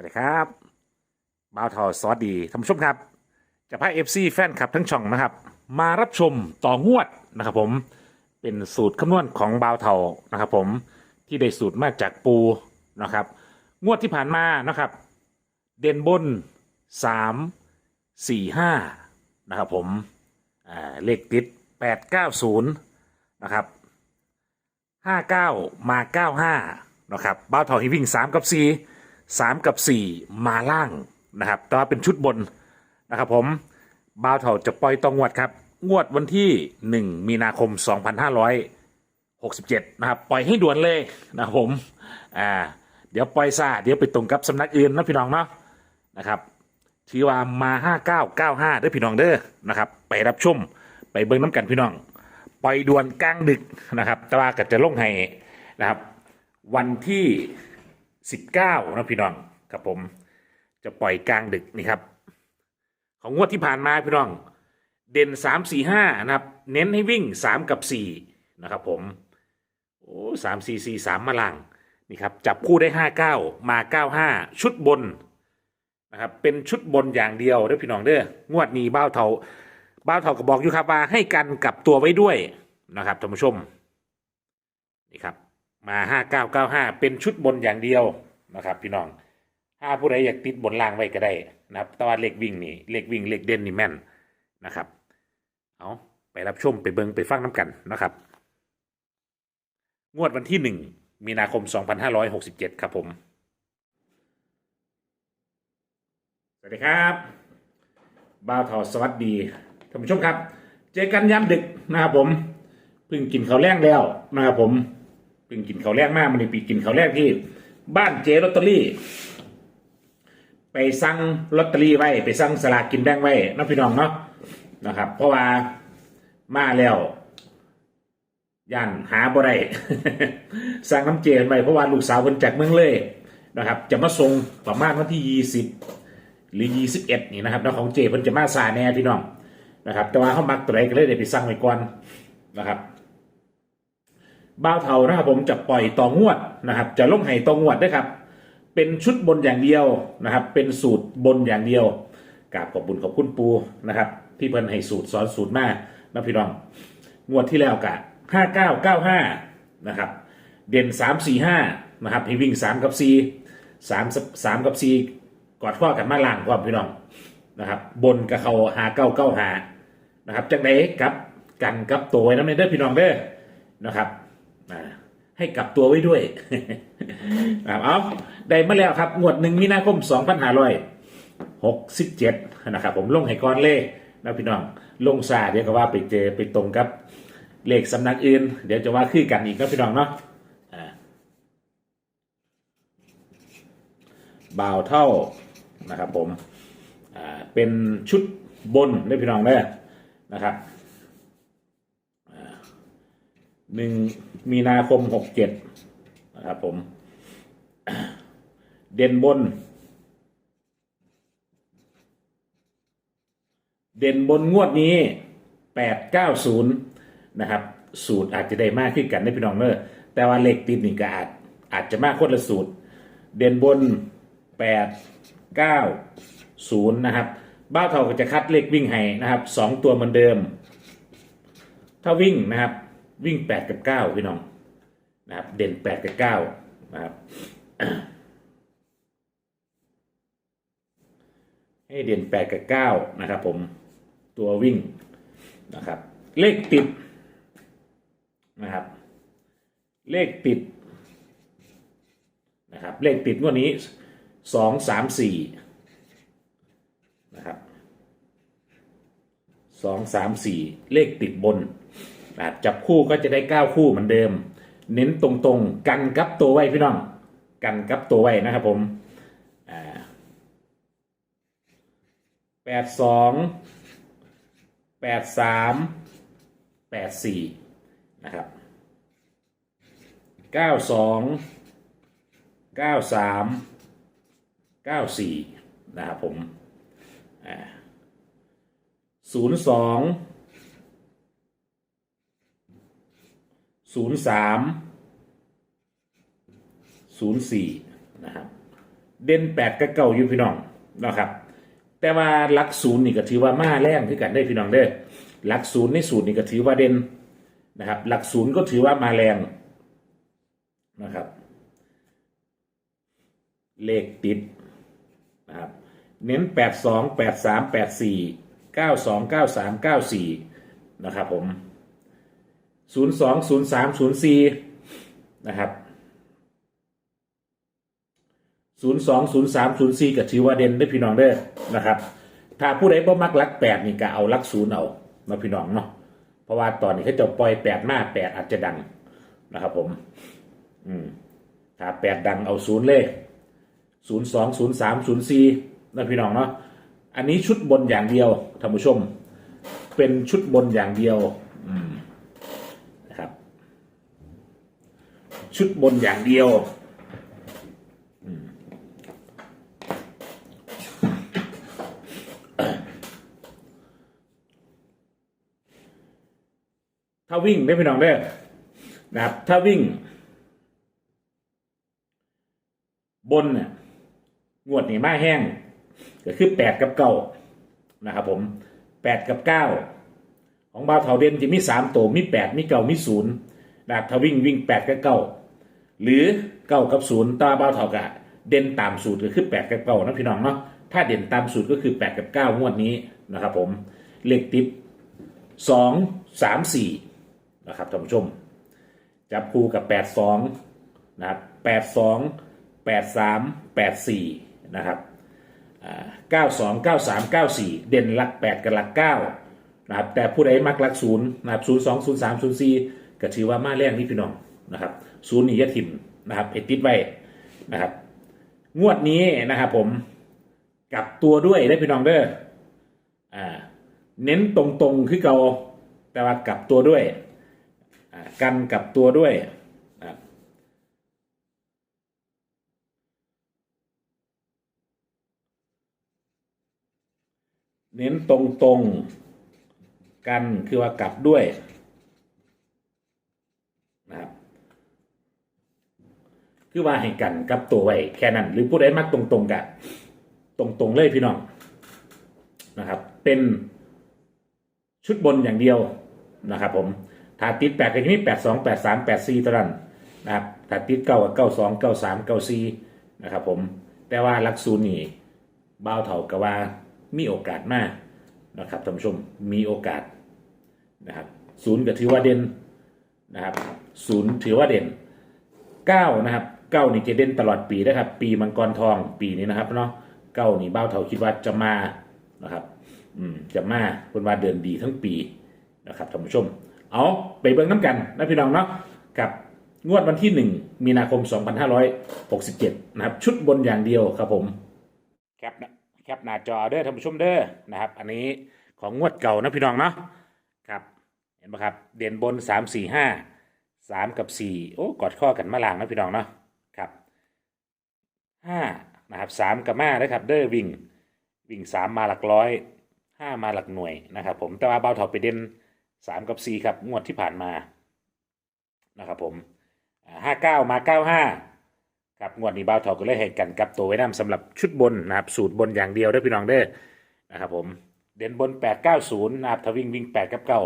วัสดีครับบ่าวทอสวัสดีท่านผู้ชมครับ จะพาเอฟซีแฟนคลับทั้งช่องนะครับ มารับชมต่องวดนะครับผมเป็นสูตรคำนวณของบ่าวเทานะครับผมที่ได้สูตรมาจากปูนะครับ งวดที่ผ่านมานะครับ เด่นบนสามสี่ห้านะครับผมเลขติดแปดเก้าศูนย์นะครับห้าเก้ามาเก้าห้านะครับบ้าวทองให้วิ่งสามกับสี่ สามกับสี่มาล่างนะครับ แต่ว่าเป็นชุดบนนะครับผมบ้าวทองจะปล่อยตองงวดครับ งวดวันที่หนึ่งมีนาคมสองพันห้าร้อยหกสิบเจ็ดนะครับ ปล่อยให้ด่วนเลยนะครับผม อ่า เดี๋ยวปล่อยซาเดี๋ยวไปตรงกับสำนักอื่นนะพี่น้องเนาะนะครับถือว่ามาห้าเก้าเก้าห้าเด้อพี่น้องเด้อนะครับ ไปรับชมไปเบิ้งน้ำกันพี่น้อง ปล่อยด่วนกลางดึกนะครับ แต่ว่าก็จะลงให้นะครับ วันที่ 19นะพี่น้องครับผมจะปล่อยกลางดึกนี่ครับ ของงวดที่ผ่านมาพี่น้อง เด่นสามสี่ห้านะครับ เน้นให้วิ่งสามกับสี่นะครับผมโอ้สามสี่สี่สามมาลังนี่ครับจับคู่ได้ห้าเก้ามาเก้าห้าชุดบนนะครับเป็นชุดบนอย่างเดียวเด้อพี่น้องเด้องวดนี้เบ้าเทาบ้าวเทากับบอกอยู่ครับว่าให้กันกลับตัวไว้ด้วยนะครับท่านผู้ชมนี่ครับ มาห้าเก้าเก้าห้าเป็นชุดบนอย่างเดียวนะครับ พี่น้องถ้าผู้ใดอยากติดบนล่างไว้ก็ได้นะครับแต่ว่าเลขวิ่งนี่เลขวิ่งเลขเด่นนี่แม่นนะครับ เอาไปรับชมไปเบิงไปฟังน้ำกันนะครับ งวดวันที่หนึ่งมีนาคม 2567 ครับผม สวัสดีครับบ้าวทอสวัสดีท่านผู้ชมครับ เจอกันยามดึกนะครับผม เพิ่งกินข้าวแรงแล้วนะครับผม เพิ่งกินข้าวแรงมากมันปีกินข้าวแรงที่ บ้านเจลอตเตอรี่ ไปสั่งลอตเตอรี่ไว้ ไปสั่งสลากกินแบ่งไว้น้องพี่น้องเนาะนะครับ เพราะว่ามาแล้วย่านหาบ่ได้สั่งน้ำเจนไว้เพราะว่าลูกสาวเพิ่นจากเมืองเลยนะครับ จะมาส่งประมาณวันที่ยี่สิบหรือ21นี่นะครับแล้วของเจเพิ่นจะมาซาแน่พี่น้องนะครับ แต่ว่าเขามักตัวไหนก็เลยเดี๋ยวไปสั่งไว้ก่อนนะครับ บ้าวเทานะครับผมจะปล่อยต่องวดนะครับ จะลงให้ต่องวดด้วยครับ เป็นชุดบนอย่างเดียวนะครับ เป็นสูตรบนอย่างเดียวกราบขอบบุญขอบคุณปูนะครับ ที่เพิ่นให้สูตรสอนสูตรมานะพี่น้อง งวดที่แล้วกะห้าเก้าเก้าห้านะครับ เด่นสามสี่ห้านะครับให้วิ่งสามกับสี่สามสามกับสี่กอดข้อกันมาล่างความพี่น้องนะครับ บนกับเขาหาเก้าเก้าหานะครับจังไดกับกันกับตัวไว้น้ำในเด้อพี่น้องเด้อนะครับ ให้กลับตัวไว้ด้วยเอาได้มาแล้วครับ งวดหนึ่งมีนาคมสองพันห้าร้อยหกสิบเจ็ดนะครับ ผมลงให้ก้อนเล่นะพี่น้องลงซาเดี๋ยวก็ว่าไปเจอไปตรงกับเลขสำนักอื่น เดี๋ยวจะว่าคือกันอีกนะพี่น้องเนาะอ่าบ่าวเท่านะครับผมอ่าเป็นชุดบนได้พี่น้องได้นะครับ หนึ่งมีนาคมหกเจ็ดนะครับผม เด่นบน เด่นบนงวดนี้แปดเก้าศูนย์นะครับ สูตรอาจจะได้มากขึ้นกันได้พี่น้องเนอะแต่ว่าเลขติดนี่ก็อาจอาจจะมากคนละสูตร เด่นบนแปดเก้าศูนย์นะครับ บ้าเท่าก็จะคัดเลขวิ่งให้นะครับสองตัวเหมือนเดิม ถ้าวิ่งนะครับ วิ่งแปดกับเก้าพี่น้องนะครับ เด่นแปดกับเก้านะครับให้เด่นแปดกับเก้านะครับผมตัววิ่งนะครับ เลขติดนะครับ เลขติดนะครับ เลขติดงวดนี้สองสามสี่นะครับสองสามสี่เลขติดบน นะครับจับคู่ก็จะได้เก้าคู่เหมือนเดิม เน้นตรงๆ กันกับตัวไว้พี่น้อง กันกับตัวไว้นะครับผมแปดสองแปดสามแปดสี่นะครับเก้าสองเก้าสามเก้าสี่นะครับผมศูนย์สอง ศูนย์สามศูนย์สี่นะครับ เด่นแปดกับเก้าอยู่พี่น้องนะครับ แต่ว่าหลักศูนย์นี่ก็ถือว่ามาแรงคือกันได้พี่น้องเด้อหลักศูนย์ในสูตรนี่ก็ถือว่าเด่นนะครับ หลักศูนย์ก็ถือว่ามาแรงนะครับ เลขติดนะครับเน้นแปดสองแปดสามแปดสี่เก้าสองเก้าสามเก้าสี่นะครับผม ศูนย์สองศูนย์สามศูนย์สี่นะครับศูนย์สองศูนย์สามศูนย์สี่ก็ถือว่าเด่นได้พี่น้องเด้นะครับ ถ้าผู้ใดบ่มักลักแปดนี่ก็เอาลักศูนย์เอาเนาะพี่น้องเนาะเพราะว่าตอนนี้เขาจะปล่อยแปดมาแปดอาจจะดังนะครับผม อืมถ้าแปดดังเอาศูนย์เลยศูนย์สองศูนย์สามศูนย์สี่นะพี่น้องเนาะอันนี้ชุดบนอย่างเดียวท่านผู้ชม เป็นชุดบนอย่างเดียว อืมนะครับ ชุดบนอย่างเดียวถ้าวิ่งได้พี่น้องเด้นะครับ ถ้าวิ่ง บนเนี่ยงวดนี่มาแห้ง ก็คือแปดกับเก้านะครับผมแปดกับเก้าของบาวเถาเด่นจะมีสามตัวมีแปดมีเก้ามีศูนย์นะครับถ้าวิ่งวิ่งแปดกับเก้า หรือเก้ากับศูนย์ตาบาวเถากะ เด่นตามสูตรก็คือแปดกับเก้านะพี่น้องเนาะถ้าเด่นตามสูตรก็คือแปดกับเก้างวดนี้นะครับผมเลขติดสองสามสี่นะครับท่านผู้ชม จับคู่กับแปดสองนะครับแปดสองแปดสามแปดสี่นะครับเก้าสองเก้าสามเก้าสี่เด่นหลักแปดกับหลักเก้านะครับแต่ผู้ใดมักหลักศูนย์นะครับศูนย์สองศูนย์สามศูนย์สี่ก็ถือว่ามาแรงนี่พี่น้อง นะครับศูนย์นี่ยะถิ่มนะครับเอติดไว้นะครับ งวดนี้นะครับผมกลับตัวด้วยได้พี่น้องเด้ออ่า เน้นตรงๆคือเกาแต่ว่ากลับตัวด้วยกันกับตัวด้วยเน้นตรงตรงๆ กันคือว่ากลับด้วยนะครับ คือว่าให้กันกับตัวไว้แค่นั้น หรือผู้ใดมักตรงๆกันตรงๆเลยพี่น้องนะครับ เป็นชุดบนอย่างเดียวนะครับผมถ้าติดแปดก็จะมีแปดสองแปดสามแปดสี่เท่านั้นนะครับถ้าติดเก้ากับเก้าสองเก้าสามเก้าสี่นะครับผมแต่ว่าลักศูนี่บ้าวเท่ากับว่ามีโอกาสมากนะครับท่านผู้ชมมีโอกาสนะครับศูนย์ก็ถือว่าเด่นนะครับศูนย์ถือว่าเด่นเก้านะครับ เก้านี่จะเด่นตลอดปีนะครับ ปีมังกรทองปีนี้นะครับเนาะเก้านี่เบ้าเท่าคิดว่าจะมานะครับ อืมจะมาเป็นว่าเดินดีทั้งปีนะครับท่านผู้ชม เอาไปเบิ่งน้ำกันนะพี่น้องเนาะกับงวดวันที่1มีนาคม 2567 นะครับ ชุดบนอย่างเดียวครับผมแคปนะแคปหน้าจอเด้อท่านผู้ชมเด้อนะครับ อันนี้ของงวดเก่านะพี่น้องเนาะครับเห็นไหมครับ เด่นบน 3 4 5 3 กับ 4 โอ้กอดข้อกันมาลางนะพี่น้องเนาะ 5นะครับ3กับมานะครับเด้อวิ่งวิ่ง3มาหลักร้อย5มาหลักหน่วยนะครับผมแต่ว่าเบาเถาไปเด่นสามกับสี่ครับงวดที่ผ่านมานะครับผมห้าเก้ามาเก้าห้าครับงวดนี้บ้าวทอก็เลยให้กันกับตัวไว้นำสำหรับชุดบนนะครับสูตรบนอย่างเดียวได้พี่น้องเด้อนะครับผมเด่นบนแปดเก้าศูนย์นะครับถ้าวิ่งวิ่งแปดกับเก้า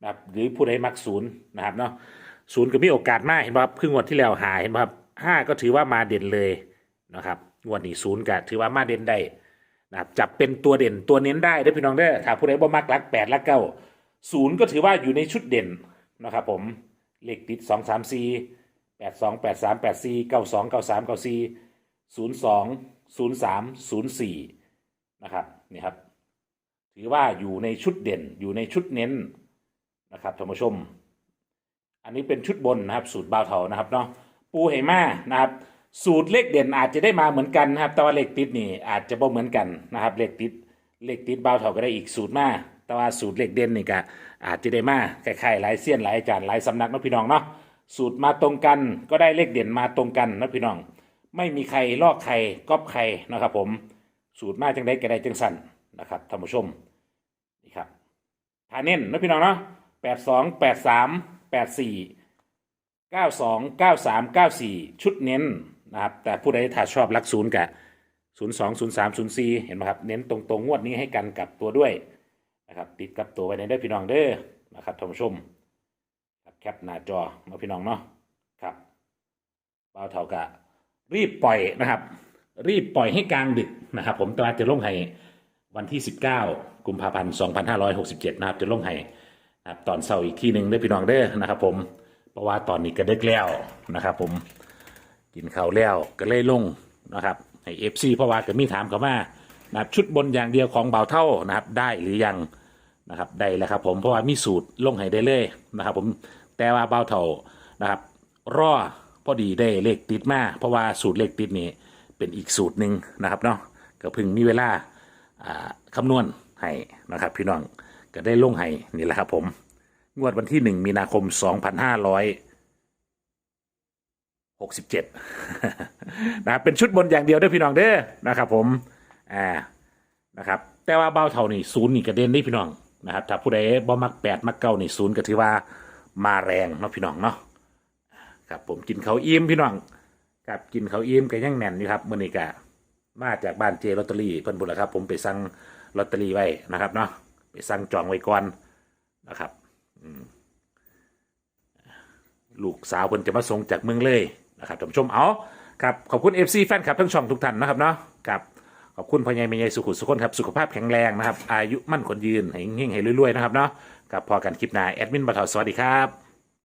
นะครับหรือผู้ใดมักศูนย์นะครับเนาะศูนย์ก็มีโอกาสมากเห็นป่ะครับครึ่งงวดที่แล้วหายเห็นป่ะครับห้าก็ถือว่ามาเด่นเลย นะครับงวดนี้ศูนย์ก็ถือว่ามาเด่นได้นะครับจับเป็นตัวเด่นตัวเน้นได้ได้พี่น้องเด้ถ้าผู้ใดบ่มักรักแปดรักเก้าศูนย์ก็ถือว่าอยู่ในชุดเด่นนะครับผมเลขติดสองสามสี่แปดสองแปดสามแปดสี่เก้าสองเก้าสามเก้าสี่ศูนย์สองศูนย์สามศูนย์สี่นะครับนี่ครับ ถือว่าอยู่ในชุดเด่นอยู่ในชุดเน้นนะครับท่านผู้ชม อันนี้เป็นชุดบนนะครับ สูตรบ่าวเถานะครับเนาะปูไหมานะครับ สูตรเลขเด่นอาจจะได้มาเหมือนกันนะครับ แต่ว่าเลขติดนี่อาจจะบ่เหมือนกันนะครับเลขติดเลขติดเบาวเถาก็ได้อีกสูตรมาแต่ว่าสูตรเลขเด่นนี่ก็อาจจะได้มาคล้ายๆหลายเสี้ยนหลายอาจารย์หลายสำนักนะพี่น้องเนาะสูตรมาตรงกันก็ได้เลขเด่นมาตรงกันนะพี่น้อง ไม่มีใครลอกใครก๊อปใครนะครับผมสูตรมาจังได้ก็ได้จังสั่นนะครับท่านผู้ชมนี่ครับทาเน้นนะพี่น้องเนาะแปดสองแปดสามแปดสี่เก้าสองเก้าสามเก้าสี่ชุดเน้น นะครับแต่ผู้ใดถ้าชอบลักศูนย์กะศูนย์สองศูนย์สามศูนย์สี่เห็นไหมครับเน้นตรงๆงวดนี้ให้กันกับตัวด้วยนะครับติดกับตัวไว้ในเด้อพี่น้องเด้อนะครับท่านผู้ชมครับแคปหน้าจอมาพี่น้องเนาะครับเบ่าเท่ากะรีบปล่อยนะครับ รีบปล่อยให้กลางดึกนะครับ ผมตลาดจะลงให้วันที่ 19 กุมภาพันธ์2567 นะครับ จะลงให้นะครับตอนเสาร์อีกทีหนึ่งเด้อพี่น้องเด้อนะครับ ผมเพราะว่าตอนนี้ก็ดึกแล้วนะครับ ผม กินข้าวแล้วก็เลยลงนะครับให้เอฟซีเพราะว่าก็มีถามเขามานะครับชุดบนอย่างเดียวของเบาเท่านะครับ ได้หรือยังนะครับได้แล้วครับ ผมเพราะว่ามีสูตรลงให้ได้เลยนะครับ ผมแต่ว่าเบาเท่านะครับ รอพอดีได้เลขติดมาเพราะว่าสูตรเลขติดนี้เป็นอีกสูตรหนึ่งนะครับเนาะก็เพิ่งมีเวลาอ่าคำนวณให้นะครับ พี่น้องก็ได้ลงให้นี่แหละครับผม งวดวันที่หนึ่งมีนาคม 2500 หกสิบเจ็ดนะครับเป็นชุดบนอย่างเดียวด้อพี่น้องเด้อนะครับ ผมอ่านะครับ แต่ว่าเบ้าเท่านี่ศูนย์นี่กระเด็นนี่พี่น้องนะครับถ้าผู้ใดบ่มักแปดมักเก้านี่ศูนย์ก็ถือว่ามาแรงเนาะพี่น้องเนาะครับผมกินเขาอิ่มพี่น้องครับกินเขาอิ่มก็ยังแน่นอยู่ครับมื้อนี้ก็มาจากบ้านเจลอตเตอรี่เพิ่นบุญละครับ ผมไปสั่งลอตเตอรี่ไว้นะครับเนาะไปสั่งจองไว้ก่อนนะครับลูกสาวเพิ่นจะมาส่งจากเมืองเลย นะครับท่านผู้ชมเอาครับขอบคุณ FC แฟนคลับทั้งช่องทุกท่านนะครับเนาะครับขอบคุณพ่อใหญ่แม่ใหญ่สุขุมสุขคนครับสุขภาพแข็งแรงนะครับอายุมั่นคนยืนให้เฮงให้รวยๆนะครับเนาะกับพอกันคลิปหน้าแอดมินบัตรสวัสดีครับ